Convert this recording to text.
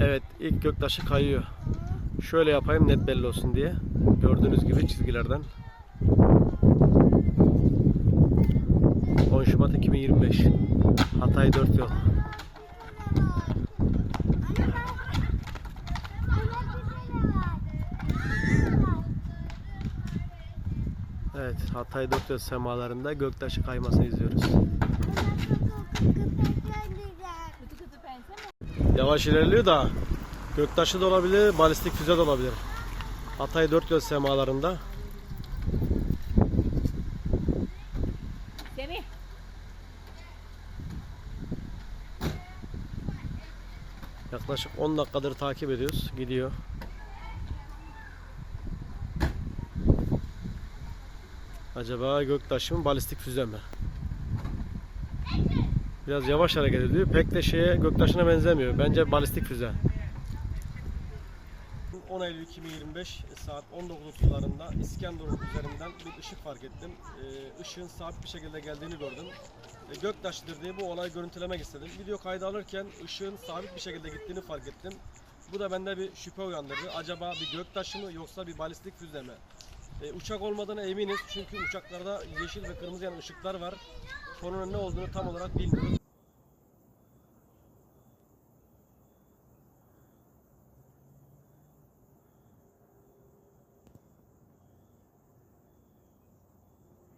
Evet ilk göktaşı kayıyor. Şöyle yapayım net belli olsun diye. Gördüğünüz gibi çizgilerden. 10 Şubat 2025. Hatay 4 yol. Evet Hatay 4 yol semalarında göktaşı kaymasını izliyoruz. Yavaş ilerliyor da göktaşı da olabilir, balistik füze de olabilir. Hatay 4 yol semalarında. Semih. Yaklaşık 10 dakikadır takip ediyoruz. Gidiyor. Acaba göktaşı mı balistik füze mi? Biraz yavaş hareket ediyor. Pek de şeye göktaşına benzemiyor. Bence balistik füze. 10 Eylül 2025 saat 19.30'larında İskenderun üzerinden bir ışık fark ettim. Ee, ışığın sabit bir şekilde geldiğini gördüm. E, Göktaş'tır diye bu olayı görüntülemek istedim. Video kaydı alırken ışığın sabit bir şekilde gittiğini fark ettim. Bu da bende bir şüphe uyandırdı. Acaba bir göktaşı mı yoksa bir balistik füze mi? E, uçak olmadığına eminiz çünkü uçaklarda yeşil ve kırmızı yanan ışıklar var. Konunun ne olduğunu tam olarak bilmiyoruz.